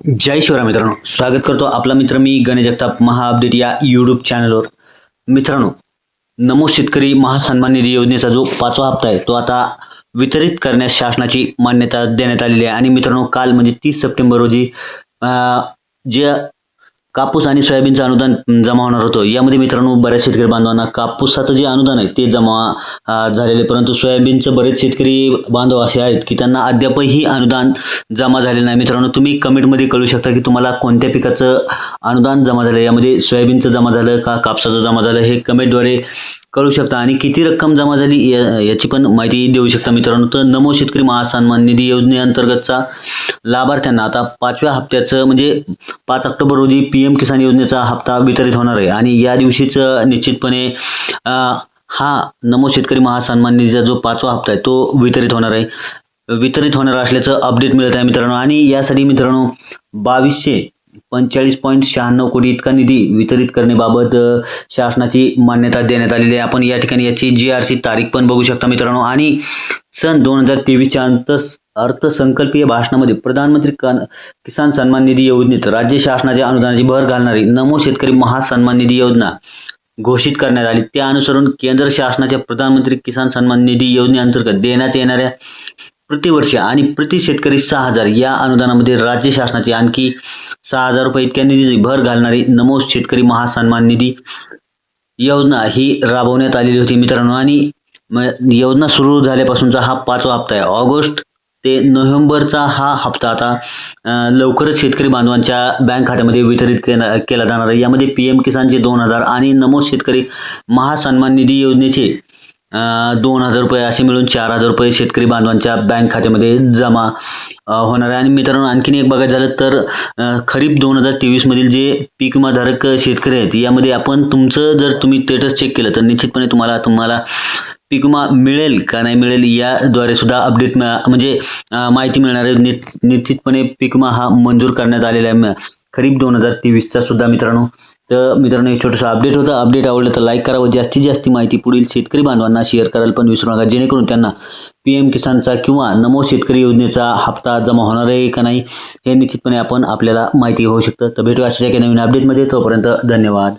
जय शिवराय मित्रांनो स्वागत करतो आपला मित्र मी गणेश जगताप महाअपडेट या यूट्यूब चॅनलवर मित्रांनो नमो शेतकरी महासन्मान निधी योजनेचा जो पाचवा हप्ता आहे तो आता वितरित करण्यास शासनाची मान्यता देण्यात आलेली आहे. आणि मित्रांनो काल म्हणजे तीस सप्टेंबर रोजी जे कापूस आणि सोयाबीनचं अनुदान जमा होणार होतं. यामध्ये मित्रांनो बऱ्याच शेतकरी बांधवांना कापूसाचं जे अनुदान आहे ते जमा झालेले परंतु सोयाबीनचं बरेच शेतकरी बांधव असे आहेत की त्यांना अद्यापही अनुदान जमा झालेलं नाही. मित्रांनो तुम्ही कमेंटमध्ये कळू शकता की तुम्हाला कोणत्या पिकाचं अनुदान जमा झालं यामध्ये सोयाबीनचं जमा झालं का कापसाचं जमा झालं हे कमेंटद्वारे कळू शकता. आणि किती रक्कम जमा झाली या- याची पण माहिती देऊ शकता मित्रांनो. तर नमो शेतकरी महासन्मान निधी योजनेअंतर्गतचा लाभार्थ्यांना आता पाचव्या हप्त्याचं म्हणजे पाच ऑक्टोबर रोजी पी एम किसान योजनेचा हप्ता वितरित होणार आहे. आणि या दिवशीच निश्चितपणे हा नमो शेतकरी महासन्मान निधीचा जो पाचवा हप्ता आहे तो वितरित होणार आहे. वितरित होणार असल्याचं अपडेट मिळत आहे मित्रांनो. आणि यासाठी मित्रांनो बावीसशे पंचेचाळीस पॉईंट शहाण्णव कोटी इतका निधी वितरित करण्याबाबत शासनाची मान्यता देण्यात आलेली आहे. आपण या ठिकाणी याची जी आर सी तारीख पण बघू शकता मित्रांनो. आणि सन दोन हजार तेवीसच्या अंत अर्थसंकल्पीय भाषणामध्ये प्रधानमंत्री कन- किसान सन्मान निधी योजनेत राज्य शासनाच्या अनुदानाची भर घालणारी नमो शेतकरी महासन्मान निधी योजना घोषित करण्यात आली. त्या अनुसरून केंद्र शासनाच्या प्रधानमंत्री किसान सन्मान निधी योजनेअंतर्गत देण्यात येणाऱ्या प्रतिवर्ष आणि प्रति शेतकरी सहा हजार या अनुदानामध्ये राज्य शासनाची आणखी सहा हजार रुपये इतक्या निधीची भर घालणारी नमो शेतकरी महासन्मान निधी योजना ही राबवण्यात आलेली होती मित्रांनो. आणि म- योजना सुरू झाल्यापासूनचा हा पाचवा हप्ता आहे. ऑगस्ट ते नोव्हेंबरचा हा हप्ता आता लवकरच शेतकरी बांधवांच्या बँक खात्यामध्ये वितरित केला केला जाणार आहे. यामध्ये पी एम किसानचे दोन हजार आणि नमो शेतकरी महासन्मान निधी योजनेचे दोन हजार रुपये असे मिळून चार हजार रुपये शेतकरी बांधवांच्या बँक खात्यामध्ये जमा होणार आहे. आणि मित्रांनो आणखीन एक बघायचं झालं तर खरीप दोन हजार तेवीसमधील जे पीक विमाधारक शेतकरी आहेत यामध्ये आपण तुमचं जर तुम्ही स्टेटस चेक केलं तर निश्चितपणे तुम्हाला तुम्हाला पीक विमा मिळेल का नाही मिळेल याद्वारे सुद्धा अपडेट म्हणजे माहिती मिळणार आहे. नि निश्चितपणे पीक विमा हा मंजूर करण्यात आलेला आहे. खरीप दोन हजार तेवीसचा सुद्धा मित्रांनो तर मित्रांनो एक छोटंसं अपडेट होतं. अपडेट आवडलं तर लाईक करा व जास्तीत जास्त माहिती पुढील शेतकरी बांधवांना शेअर करायला पण विसरू नका. जेणेकरून त्यांना पी एम किसानचा किंवा नमो शेतकरी योजनेचा हप्ता जमा होणार आहे का नाही हे निश्चितपणे आपण आपल्याला माहिती होऊ शकतं. तर भेटूया अशा एका नवीन अपडेटमध्ये तोपर्यंत धन्यवाद.